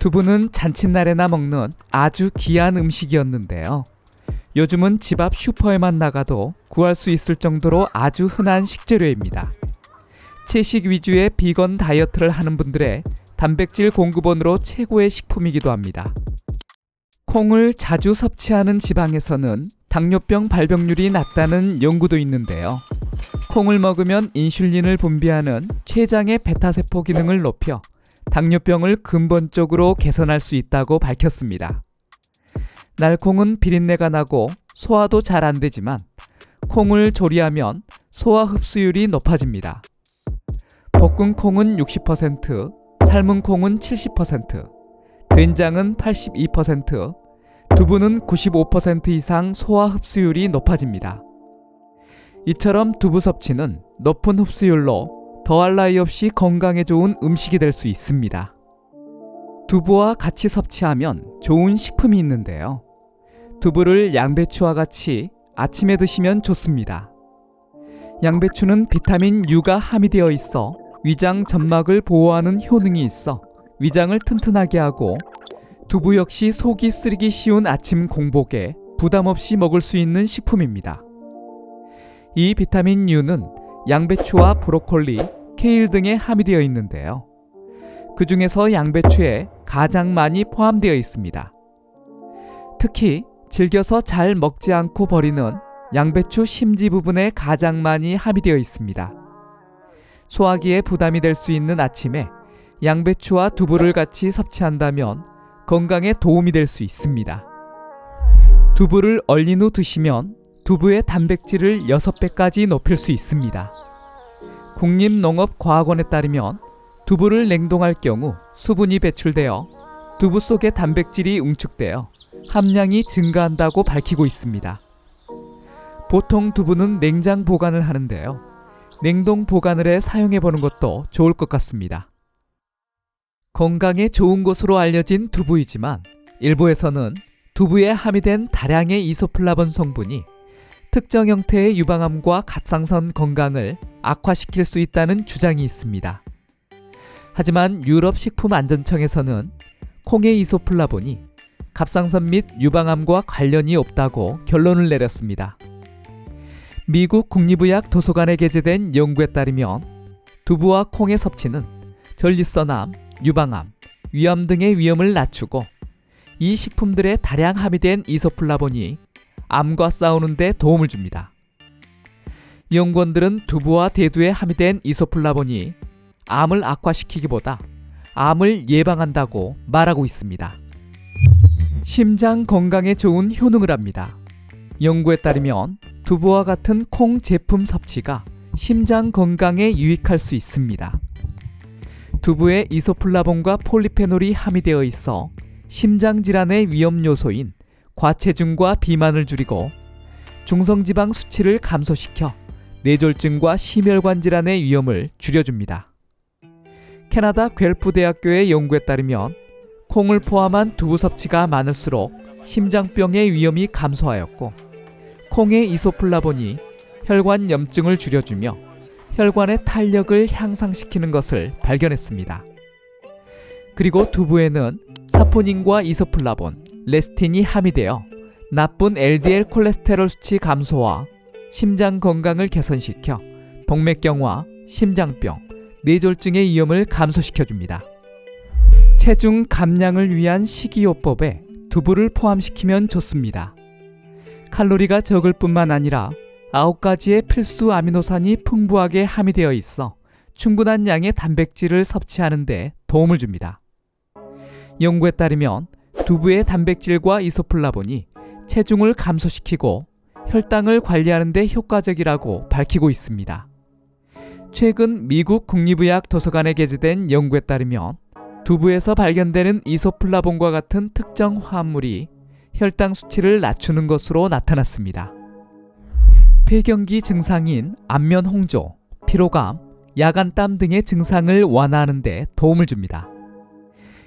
두부는 잔칫날에나 먹는 아주 귀한 음식이었는데요. 요즘은 집 앞 슈퍼에만 나가도 구할 수 있을 정도로 아주 흔한 식재료입니다. 채식 위주의 비건 다이어트를 하는 분들의 단백질 공급원으로 최고의 식품이기도 합니다. 콩을 자주 섭취하는 지방에서는 당뇨병 발병률이 낮다는 연구도 있는데요. 콩을 먹으면 인슐린을 분비하는 췌장의 베타세포 기능을 높여 당뇨병을 근본적으로 개선할 수 있다고 밝혔습니다. 날콩은 비린내가 나고 소화도 잘 안 되지만 콩을 조리하면 소화 흡수율이 높아집니다. 볶은 콩은 60%, 삶은 콩은 70%, 된장은 82%, 두부는 95% 이상 소화 흡수율이 높아집니다. 이처럼 두부 섭취는 높은 흡수율로 더할 나위 없이 건강에 좋은 음식이 될 수 있습니다. 두부와 같이 섭취하면 좋은 식품이 있는데요. 두부를 양배추와 같이 아침에 드시면 좋습니다. 양배추는 비타민 U가 함유되어 있어 위장 점막을 보호하는 효능이 있어 위장을 튼튼하게 하고 두부 역시 속이 쓰리기 쉬운 아침 공복에 부담 없이 먹을 수 있는 식품입니다. 이 비타민 U는 양배추와 브로콜리, 케일 등에 함유되어 있는데요. 그 중에서 양배추에 가장 많이 포함되어 있습니다. 특히 즐겨서 잘 먹지 않고 버리는 양배추 심지 부분에 가장 많이 함유되어 있습니다. 소화기에 부담이 될 수 있는 아침에 양배추와 두부를 같이 섭취한다면 건강에 도움이 될 수 있습니다. 두부를 얼린 후 드시면 두부의 단백질을 6배까지 높일 수 있습니다. 국립농업과학원에 따르면 두부를 냉동할 경우 수분이 배출되어 두부 속의 단백질이 응축되어 함량이 증가한다고 밝히고 있습니다. 보통 두부는 냉장 보관을 하는데요. 냉동 보관을 해 사용해 보는 것도 좋을 것 같습니다. 건강에 좋은 것으로 알려진 두부이지만 일부에서는 두부에 함유된 다량의 이소플라본 성분이 특정 형태의 유방암과 갑상선 건강을 악화시킬 수 있다는 주장이 있습니다. 하지만 유럽 식품안전청에서는 콩의 이소플라본이 갑상선 및 유방암과 관련이 없다고 결론을 내렸습니다. 미국 국립의학 도서관에 게재된 연구에 따르면 두부와 콩의 섭취는 전립선암, 유방암, 위암 등의 위험을 낮추고 이 식품들의 다량 함유된 이소플라본이 암과 싸우는 데 도움을 줍니다. 연구원들은 두부와 대두에 함유된 이소플라본이 암을 악화시키기보다 암을 예방한다고 말하고 있습니다. 심장 건강에 좋은 효능을 합니다. 연구에 따르면 두부와 같은 콩 제품 섭취가 심장 건강에 유익할 수 있습니다. 두부에 이소플라본과 폴리페놀이 함유되어 있어 심장 질환의 위험 요소인 과체중과 비만을 줄이고 중성지방 수치를 감소시켜 뇌졸중과 심혈관 질환의 위험을 줄여줍니다. 캐나다 괸프 대학교의 연구에 따르면 콩을 포함한 두부 섭취가 많을수록 심장병의 위험이 감소하였고 콩의 이소플라본이 혈관 염증을 줄여주며 혈관의 탄력을 향상시키는 것을 발견했습니다. 그리고 두부에는 사포닌과 이소플라본, 레스틴이 함유되어 나쁜 LDL 콜레스테롤 수치 감소와 심장 건강을 개선시켜 동맥경화, 심장병, 뇌졸중의 위험을 감소시켜 줍니다. 체중 감량을 위한 식이요법에 두부를 포함시키면 좋습니다. 칼로리가 적을 뿐만 아니라 9가지의 필수 아미노산이 풍부하게 함유되어 있어 충분한 양의 단백질을 섭취하는 데 도움을 줍니다. 연구에 따르면 두부의 단백질과 이소플라본이 체중을 감소시키고 혈당을 관리하는 데 효과적이라고 밝히고 있습니다. 최근 미국 국립의학 도서관에 게재된 연구에 따르면 두부에서 발견되는 이소플라본과 같은 특정 화합물이 혈당 수치를 낮추는 것으로 나타났습니다. 폐경기 증상인 안면 홍조, 피로감, 야간땀 등의 증상을 완화하는 데 도움을 줍니다.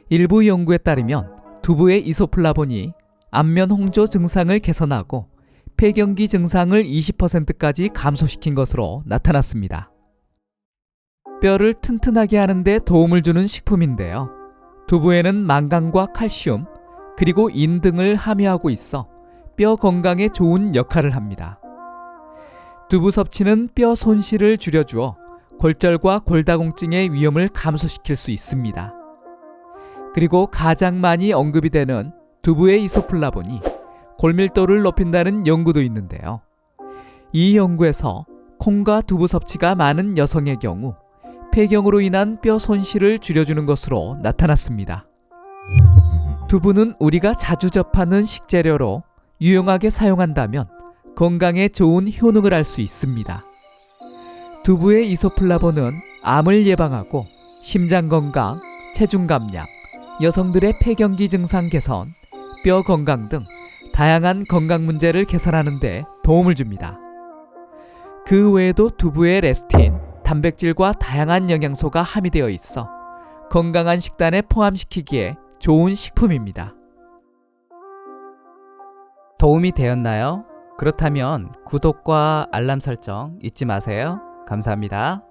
일부 연구에 따르면 두부의 이소플라본이 안면 홍조 증상을 개선하고 폐경기 증상을 20%까지 감소시킨 것으로 나타났습니다. 뼈를 튼튼하게 하는 데 도움을 주는 식품인데요. 두부에는 망간과 칼슘, 그리고 인 등을 함유하고 있어 뼈 건강에 좋은 역할을 합니다. 두부 섭취는 뼈 손실을 줄여주어 골절과 골다공증의 위험을 감소시킬 수 있습니다. 그리고 가장 많이 언급이 되는 두부의 이소플라본이 골밀도를 높인다는 연구도 있는데요. 이 연구에서 콩과 두부 섭취가 많은 여성의 경우 폐경으로 인한 뼈 손실을 줄여주는 것으로 나타났습니다. 두부는 우리가 자주 접하는 식재료로 유용하게 사용한다면 건강에 좋은 효능을 할수 있습니다. 두부의 이소플라본은 암을 예방하고 심장 건강, 체중 감량, 여성들의 폐경기 증상 개선, 뼈 건강 등 다양한 건강 문제를 개선하는 데 도움을 줍니다. 그 외에도 두부에 레스틴, 단백질과 다양한 영양소가 함유되어 있어 건강한 식단에 포함시키기에 좋은 식품입니다. 도움이 되었나요? 그렇다면 구독과 알람 설정 잊지 마세요. 감사합니다.